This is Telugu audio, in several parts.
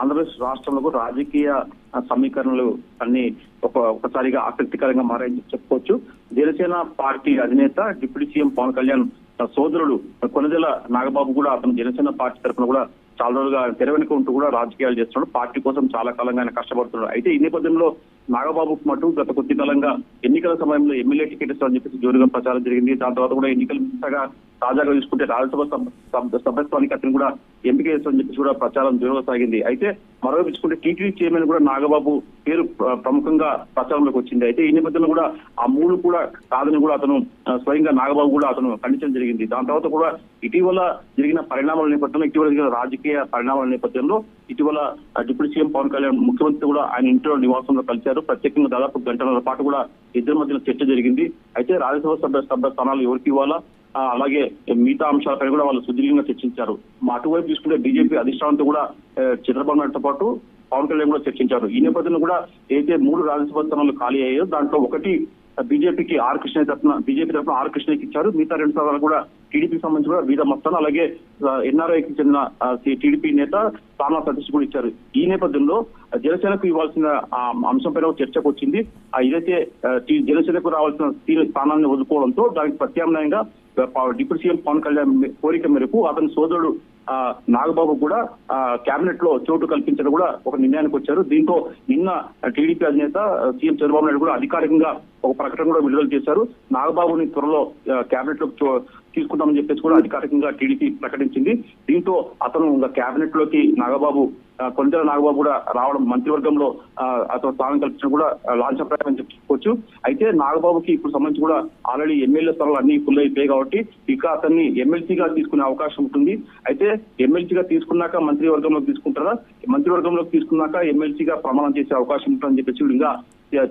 ఆంధ్రప్రదేశ్ రాష్ట్రంలో రాజకీయ సమీకరణలు అన్ని ఒక ఒకసారిగా ఆసక్తికరంగా మారాయని చెప్పుకోవచ్చు. జనసేన పార్టీ అధినేత డిప్యూటీ సీఎం పవన్ కళ్యాణ్ సోదరుడు కొనదెల నాగబాబు కూడా అతను జనసేన పార్టీ తరఫున కూడా చాలా రోజులుగా తెరవెనుక ఉంటూ కూడా రాజకీయాలు చేస్తున్నాడు. పార్టీ కోసం చాలా కాలంగా ఆయన కష్టపడుతున్నాడు. అయితే ఈ నేపథ్యంలో నాగబాబుకు మటు గత కొద్ది కాలంగా ఎన్నికల సమయంలో ఎమ్మెల్యే టికెట్ ఇస్తామని చెప్పేసి జోరుగా ప్రచారం జరిగింది. దాని తర్వాత కూడా ఎన్నికలు మిగతాగా తాజాగా చూసుకుంటే రాజ్యసభ సభ్యత్వానికి అతను కూడా ఎంపిక చేస్తామని చెప్పేసి కూడా ప్రచారం జోరుగా సాగింది అయితే మరో చూసుకుంటే టీటీడీ చైర్మన్ కూడా నాగబాబు పేరు ప్రముఖంగా ప్రచారంలోకి వచ్చింది. అయితే ఈ నేపథ్యంలో కూడా ఆ మూడు కూడా కాదని కూడా అతను స్వయంగా నాగబాబు కూడా అతను ఖండించడం జరిగింది. దాని తర్వాత కూడా ఇటీవల జరిగిన పరిణామాల నేపథ్యంలో ఇటీవల జరిగిన రాజకీయ పరిణామాల నేపథ్యంలో ఇటీవల డిప్యూటీ సీఎం పవన్ కళ్యాణ్ ముఖ్యమంత్రి కూడా ఆయన ఇంట్లో నివాసంలో కలిశారు. ప్రత్యేకంగా దాదాపు గంటల పాటు కూడా ఇద్దరి మధ్యన చర్చ జరిగింది. అయితే రాజ్యసభ సభ్య సభ్య స్థానాలు ఎవరికి ఇవ్వాలా? అలాగే మిగతా అంశాలపై కూడా వాళ్ళు సుదీర్ఘంగా చర్చించారు. మా అటువైపు తీసుకుంటే బీజేపీ అధిష్టానంతో కూడా చంద్రబాబు నాయుడుతో పాటు పవన్ కళ్యాణ్ కూడా చర్చించారు. ఈ నేపథ్యంలో కూడా ఏదైతే మూడు రాజ్యసభ స్థానాలు ఖాళీ అయ్యాయో దాంట్లో ఒకటి బీజేపీకి ఆర్ కృష్ణ తరఫున బీజేపీ తరఫున ఆర్ కృష్ణకి ఇచ్చారు. మిగతా రెండు స్థానాలు కూడా టీడీపీకి సంబంధించి కూడా వివిధ మొత్తాలు అలాగే ఎన్ఆర్ఐకి చెందిన టీడీపీ నేత తానా సతీష్ కూడా ఇచ్చారు. ఈ నేపథ్యంలో జనసేనకు ఇవ్వాల్సిన ఆ, అంశంపైన చర్చకు వచ్చింది. ఏదైతే ఇదైతే జనసేనకు రావాల్సిన స్థానాన్ని వదులుకోవడంతో దానికి ప్రత్యామ్నాయంగా డిప్యూటీ సీఎం పవన్ కళ్యాణ్ కోరిక మేరకు అతని సోదరుడు ఆ, నాగబాబు కూడా కేబినెట్లో చోటు కల్పించడం కూడా ఒక నిర్ణయానికి వచ్చారు. దీంతో నిన్న టీడీపీ అధినేత సీఎం చంద్రబాబు నాయుడు కూడా అధికారికంగా ఒక ప్రకటన కూడా విడుదల చేశారు. నాగబాబుని త్వరలో కేబినెట్లో తీసుకుంటామని చెప్పేసి కూడా అధికారికంగా టీడీపీ ప్రకటించింది. దీంతో అతను కేబినెట్లోకి నాగబాబు ఆ, కొండల నాగబాబు కూడా రావడం మంత్రివర్గంలో ఆ, అతను స్థానం కల్పించడం కూడా లాంఛప్రాయం అని చెప్పుకోవచ్చు. అయితే నాగబాబుకి ఇప్పుడు సంబంధించి కూడా ఆల్రెడీ ఎమ్మెల్యే స్థలాలు అన్ని ఫుల్ అయిపోయాయి కాబట్టి ఇక అతన్ని ఎమ్మెల్సీగా తీసుకునే అవకాశం ఉంటుంది. అయితే ఎమ్మెల్సీగా తీసుకున్నాక మంత్రివర్గంలోకి తీసుకుంటారా? మంత్రివర్గంలోకి తీసుకున్నాక ఎమ్మెల్సీగా ప్రమాణం చేసే అవకాశం ఉంటుందని చెప్పేసి ఇంకా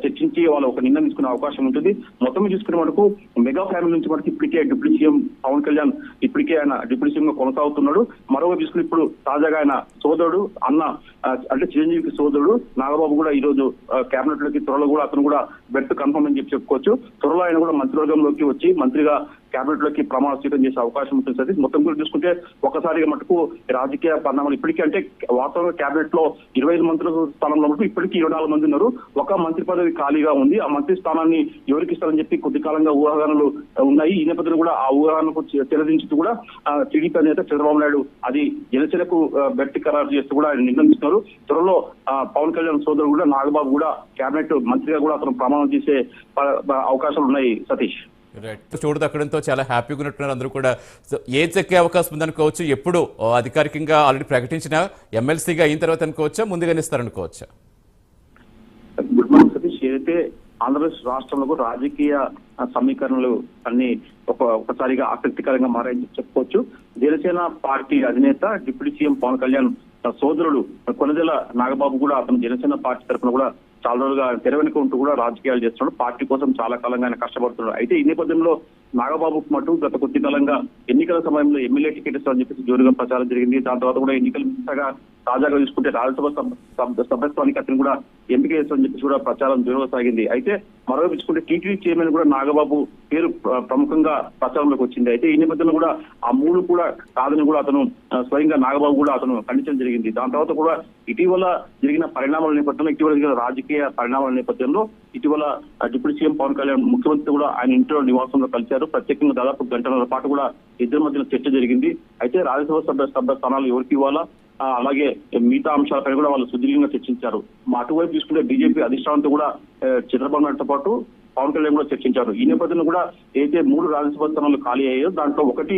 చర్చించి వాళ్ళు ఒక నిర్ణయం తీసుకునే అవకాశం ఉంటుంది. మొత్తం చూసుకునే మనకు మెగా ఫ్యామిలీ నుంచి మనకి ఇప్పటికే డిప్యూటీ సీఎం పవన్ కళ్యాణ్ ఇప్పటికే ఆయన డిప్యూటీ సీఎం గా కొనసాగుతున్నాడు. మరోవైపు చూసుకుని ఇప్పుడు తాజాగా ఆయన సోదరుడు అన్న అంటే చిరంజీవికి సోదరుడు నాగబాబు కూడా ఈ రోజు కేబినెట్లోకి త్వరలో కూడా అతను కూడా బెర్త్ కన్ఫర్మ్ అని చెప్పి చెప్పుకోవచ్చు. త్వరలో ఆయన కూడా మంత్రివర్గంలోకి వచ్చి మంత్రిగా కేబినెట్లోకి ప్రమాణ స్వీకారం చేసే అవకాశం ఉంటుంది సార్. మొత్తం కూడా చూసుకుంటే ఒకసారిగా మటుకు రాజకీయ పరిణామాలు ఇప్పటికీ అంటే వాస్తవంగా కేబినెట్లో ఇరవై ఐదు మంత్రుల స్థానంలో మటుకు ఇప్పటికీ ఇరవై నాలుగు మంది ఉన్నారు. ఒక మంత్రి పదవి ఖాళీగా ఉంది. ఆ మంత్రి స్థానాన్ని ఎవరికి ఇస్తారని చెప్పి కొద్ది కాలంగా ఊహాగానాలు ఉన్నాయి. ఈ నేపథ్యంలో కూడా ఆ ఊహాగానకు తెరదించుతూ కూడా టీడీపీ నేత చంద్రబాబు నాయుడు అది జనసేనకు ఆ, గట్టి ఖరారు చేస్తూ కూడా ఆయన నిర్ణయిస్తున్నారు త్వరలో పవన్ కళ్యాణ్ సోదరుడు కూడా నాగబాబు కూడా కేబినెట్ మంత్రిగా కూడా అతను ప్రమాణం చేసే అవకాశాలు ఉన్నాయి సతీష్. రైట్ చూడు దక్కడంతో చాలా హ్యాపీగా ఉన్నట్టున్నారు. అందరూ కూడా సో ఏ చెక్కే అవకాశం ఉందనుకోవచ్చు ఎప్పుడు అధికారికంగా ఆల్రెడీ ప్రకటించిన ఎమ్మెల్సీగా అయిన తర్వాత అనుకోవచ్చా ముందుగానే ఇస్తారనుకోవచ్చా? గుడ్ మార్నింగ్ సతీష్ ఏదైతే ఆంధ్రప్రదేశ్ రాష్ట్రంలో రాజకీయ సమీకరణలు అన్ని ఒక ఒకసారిగా ఆసక్తికరంగా మారాయని చెప్పి చెప్పుకోవచ్చు. జనసేన పార్టీ అధినేత డిప్యూటీ సీఎం పవన్ కళ్యాణ్ తన సోదరుడు కొనదెల నాగబాబు కూడా అతను జనసేన పార్టీ తరఫున కూడా చాలా రోజులుగా తెర ఉంటూ కూడా రాజకీయాలు చేస్తున్నాడు. పార్టీ కోసం చాలా కాలంగా ఆయన కష్టపడుతున్నాడు. అయితే ఈ నేపథ్యంలో నాగబాబు మటు గత కొద్ది కాలంగా ఎన్నికల సమయంలో ఎమ్మెల్యే టికెట్ ఇస్తామని చెప్పేసి జోరుగా ప్రచారం జరిగింది. దాని తర్వాత కూడా ఎన్నికలు మిగతాగా తాజాగా చూసుకుంటే రాజ్యసభ సభ్యత్వానికి అతను కూడా ఎంపిక చేస్తామని చెప్పేసి కూడా ప్రచారం జోరుగా సాగింది. అయితే మరోవైపు చూసుకుంటే టీటీడీ చైర్మన్ కూడా నాగబాబు పేరు ప్రముఖంగా ప్రచారంలోకి వచ్చింది. అయితే ఈ నేపథ్యంలో కూడా ఆ మూడు కూడా కాదని కూడా అతను స్వయంగా నాగబాబు కూడా అతను ఖండించడం జరిగింది. దాని తర్వాత కూడా ఇటీవల జరిగిన పరిణామాల నేపథ్యంలో ఇటీవల జరిగిన రాజకీయ పరిణామాల నేపథ్యంలో ఇటీవల డిప్యూటీ సీఎం పవన్ కళ్యాణ్ ముఖ్యమంత్రి కూడా ఆయన ఇంట్లో నివాసంలో కలిశారు. ప్రత్యేకంగా దాదాపు గంటల పాటు కూడా ఇద్దరి మధ్యన చర్చ జరిగింది. అయితే రాజ్యసభ సభ్య సభ్య స్థానాలు ఎవరికి ఇవ్వాలా? అలాగే మిగతా అంశాలపై కూడా వాళ్ళు సుదీర్ఘంగా చర్చించారు. మా అటువైపు తీసుకుంటే బీజేపీ అధిష్టానంతో కూడా ఆ, చంద్రబాబు నాయుడుతో పాటు పవన్ కళ్యాణ్ కూడా చర్చించారు. ఈ నేపథ్యంలో కూడా ఏదైతే మూడు రాజ్యసభ స్థానాలు ఖాళీ అయ్యాయో దాంట్లో ఒకటి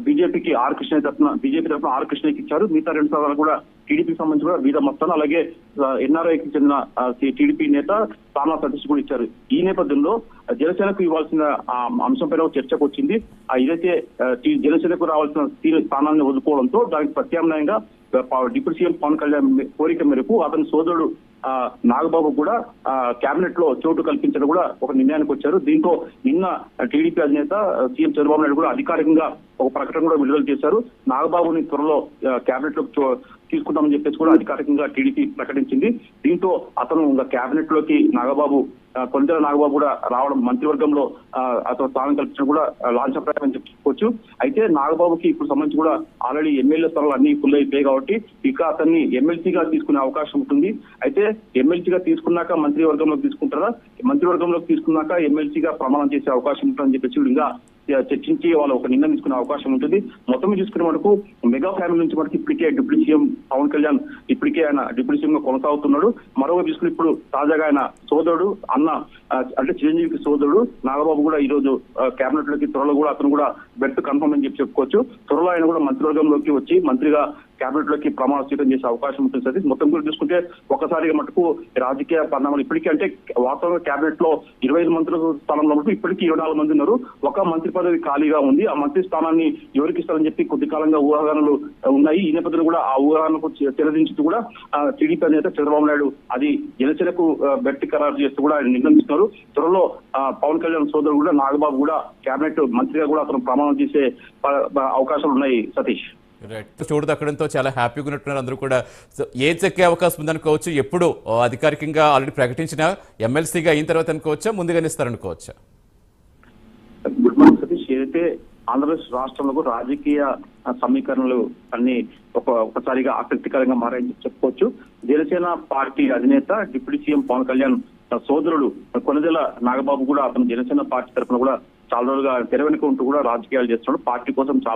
బీజేపీకి ఆర్ కృష్ణ తరఫున బీజేపీ తరఫున ఆర్ కృష్ణకి ఇచ్చారు. మిగతా రెండు స్థానాలు కూడా టీడీపీకి సంబంధించి కూడా వివిధ మొత్తాలు అలాగే ఎన్ఆర్ఐకి చెందిన టీడీపీ నేత తానా సతీష్ కూడా ఇచ్చారు. ఈ నేపథ్యంలో జనసేనకు ఇవ్వాల్సిన ఆ, అంశంపైన ఒక చర్చకు వచ్చింది. ఇదైతే జనసేనకు రావాల్సిన స్థానాన్ని వదులుకోవడంతో దానికి ప్రత్యామ్నాయంగా డిప్యూటీ సీఎం పవన్ కళ్యాణ్ కోరిక మేరకు అతని సోదరుడు ఆ, నాగబాబు కూడా కేబినెట్లో చోటు కల్పించడం కూడా ఒక నిర్ణయానికి వచ్చారు. దీంతో నిన్న టీడీపీ అధినేత సీఎం చంద్రబాబు నాయుడు కూడా అధికారికంగా ఒక ప్రకటన కూడా విడుదల చేశారు. నాగబాబుని త్వరలో కేబినెట్లో తీసుకుంటామని చెప్పేసి కూడా అధికారికంగా టీడీపీ ప్రకటించింది. దీంతో అతను ఇంకా కేబినెట్లోకి నాగబాబు ఆ, కొండల నాగబాబు కూడా రావడం మంత్రివర్గంలో ఆ, అతను స్థానం కల్పించడం కూడా లాంఛప్రాయం అని చెప్పుకోవచ్చు. అయితే నాగబాబుకి ఇప్పుడు సంబంధించి కూడా ఆల్రెడీ ఎమ్మెల్యే స్థానాలు అన్ని ఫుల్ అయిపోయాయి కాబట్టి ఇక అతన్ని ఎమ్మెల్సీగా తీసుకునే అవకాశం ఉంటుంది. అయితే ఎమ్మెల్సీగా తీసుకున్నాక మంత్రివర్గంలోకి తీసుకుంటారా? మంత్రివర్గంలోకి తీసుకున్నాక ఎమ్మెల్సీగా ప్రమాణం చేసే అవకాశం ఉంటుందని చెప్పేసి ఇంకా చర్చించి వాళ్ళు ఒక నిర్ణయం తీసుకునే అవకాశం ఉంటుంది. మొత్తం చూసుకునే మనకు మెగా ఫ్యామిలీ నుంచి మనకి ఇప్పటికే డిప్యూటీ సీఎం పవన్ కళ్యాణ్ ఇప్పటికే ఆయన డిప్యూటీ సీఎం గా కొనసాగుతున్నాడు. మరోవైపు చూసుకుని ఇప్పుడు తాజాగా ఆయన సోదరుడు అన్న అంటే చిరంజీవికి సోదరుడు నాగబాబు కూడా ఈ రోజు కేబినెట్లోకి త్వరలో కూడా అతను కూడా బెర్త్ కన్ఫర్మ్ అని చెప్పి చెప్పుకోవచ్చు. త్వరలో ఆయన కూడా మంత్రివర్గంలోకి వచ్చి మంత్రిగా క్యాబినెట్లోకి ప్రమాణ స్వీకారం చేసే అవకాశం ఉంటుంది సతీష్ మొత్తం కూడా చూసుకుంటే ఒకసారిగా మటుకు రాజకీయ పరిణామాలు ఇప్పటికీ అంటే వాస్తవంగా క్యాబినెట్లో ఇరవై ఐదు మంత్రుల స్థానంలో మటుకు ఇప్పటికీ ఇరవై నాలుగు మంది ఉన్నారు. ఒక మంత్రి పదవి ఖాళీగా ఉంది. ఆ మంత్రి స్థానాన్ని ఎవరికి ఇస్తారని చెప్పి కొద్ది కాలంగా ఊహాగానాలు ఉన్నాయి. ఈ నేపథ్యంలో కూడా ఆ ఊహాగానకు తెరదించుతూ కూడా టీడీపీ అధినేత చంద్రబాబు నాయుడు అది జనసేనకు బెట్టి గట్టి ఖరారు చేస్తూ కూడా ఆయన నిర్ణయిస్తున్నారు త్వరలో ఆ, పవన్ కళ్యాణ్ సోదరుడు కూడా నాగబాబు కూడా కేబినెట్ మంత్రిగా కూడా అతను ప్రమాణం చేసే అవకాశాలు ఉన్నాయి సతీష్. రైట్ చూడు దక్కడంతో చాలా హ్యాపీగా ఉన్నట్టున్నారు. అందరూ కూడా సో ఏ చెక్కే అవకాశం ఉందనుకోవచ్చు ఎప్పుడు అధికారికంగా ఆల్రెడీ ప్రకటించిన ఎమ్మెల్సీగా అయిన తర్వాత అనుకోవచ్చా? ముందుగానే ఇస్తారనుకోవచ్చా గుడ్ మార్నింగ్ సతీష్ ఏదైతే ఆంధ్రప్రదేశ్ రాష్ట్రంలో రాజకీయ సమీకరణలు అన్ని ఒక ఒకసారిగా ఆసక్తికరంగా మారాయని చెప్పుకోవచ్చు. జనసేన పార్టీ అధినేత డిప్యూటీ సీఎం పవన్ కళ్యాణ్ సోదరుడు కొనదెల నాగబాబు కూడా అతను జనసేన పార్టీ తరఫున కూడా చాలా రోజులుగా తెర వెనుక ఉంటూ కూడా రాజకీయాలు చేస్తున్నాడు. పార్టీ కోసం చాలా